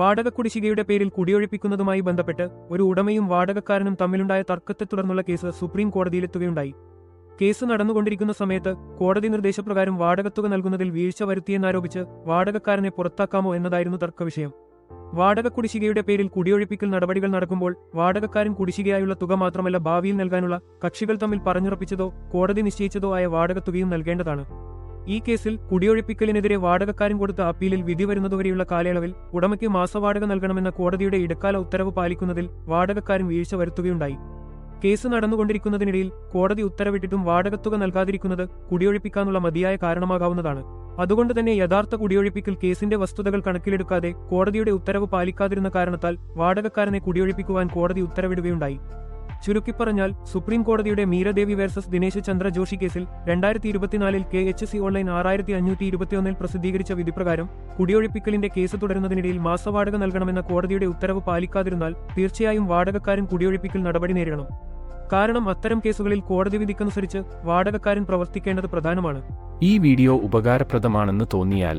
വാടക കുടിശ്ശികയുടെ പേരിൽ കുടിയൊഴിപ്പിക്കുന്നതുമായി ബന്ധപ്പെട്ട് ഒരു ഉടമയും വാടകക്കാരനും തമ്മിലുണ്ടായ തർക്കത്തെ തുടർന്നുള്ള കേസ് സുപ്രീം കോടതിയിലെത്തുകയുണ്ടായി. കേസ് നടന്നുകൊണ്ടിരിക്കുന്ന സമയത്ത് കോടതി നിർദ്ദേശപ്രകാരം വാടകത്തുക നൽകുന്നതിൽ വീഴ്ച വരുത്തിയെന്നാരോപിച്ച് വാടകക്കാരനെ പുറത്താക്കാമോ എന്നതായിരുന്നു തർക്കവിഷയം. വാടക കുടിശ്ശികയുടെ പേരിൽ കുടിയൊഴിപ്പിക്കൽ നടപടികൾ നടക്കുമ്പോൾ വാടകക്കാരൻ കുടിശ്ശികയായുള്ള തുക മാത്രമല്ല ഭാവിയിൽ നൽകാനുള്ള കക്ഷികൾ തമ്മിൽ പറഞ്ഞുറപ്പിച്ചതോ കോടതി നിശ്ചയിച്ചതോ ആയ വാടക തുകയും നൽകേണ്ടതാണ്. ഈ കേസിൽ കുടിയൊഴിപ്പിക്കലിനെതിരെ വാടകക്കാരൻ കൊടുത്ത അപ്പീലിൽ വിധി വരുന്നതുവരെയുള്ള കാലയളവിൽ ഉടമയ്ക്ക് മാസവാടക നൽകണമെന്ന കോടതിയുടെ ഇടക്കാല ഉത്തരവ് പാലിക്കുന്നതിൽ വാടകക്കാരൻ വീഴ്ച വരുത്തുകയുണ്ടായി. കേസ് നടന്നുകൊണ്ടിരിക്കുന്നതിനിടയിൽ കോടതി ഉത്തരവിട്ടിട്ടും വാടകത്തുക നൽകാതിരിക്കുന്നത് കുടിയൊഴിപ്പിക്കാനുള്ള മതിയായ കാരണമാകാവുന്നതാണ്. അതുകൊണ്ട് തന്നെ യഥാർത്ഥ കുടിയൊഴിപ്പിക്കൽ കേസിന്റെ വസ്തുതകൾ കണക്കിലെടുക്കാതെ കോടതിയുടെ ഉത്തരവ് പാലിക്കാതിരുന്ന കാരണത്താൽ വാടകക്കാരനെ കുടിയൊഴിപ്പിക്കുവാൻ കോടതി ഉത്തരവിടുകയുണ്ടായി. ചുരുക്കിപ്പറഞ്ഞാൽ സുപ്രീം കോടതിയുടെ മീരദേവി വേഴ്സസ് ദിനേശ് ചന്ദ്ര ജോഷി കേസിൽ രണ്ടായിരത്തി ഇരുപത്തിനാലിൽ കെ എച്ച് സി ഓൺലൈൻ ആറായിരത്തി അഞ്ഞൂറ്റി ഇരുപത്തിയൊന്നിൽ പ്രസിദ്ധീകരിച്ച വിധിപ്രകാരം കുടിയൊഴിപ്പിക്കലിന്റെ കേസ് തുടരുന്നതിനിടയിൽ മാസവാടക നൽകണമെന്ന കോടതിയുടെ ഉത്തരവ് പാലിക്കാതിരുന്നാൽ തീർച്ചയായും വാടകക്കാരൻ കുടിയൊഴിപ്പിക്കൽ നടപടി നേരിടണം. കാരണം അത്തരം കേസുകളിൽ കോടതി വിധിക്കനുസരിച്ച് വാടകക്കാരൻ പ്രവർത്തിക്കേണ്ടത് പ്രധാനമാണ്. ഈ വീഡിയോ ഉപകാരപ്രദമാണെന്ന് തോന്നിയാൽ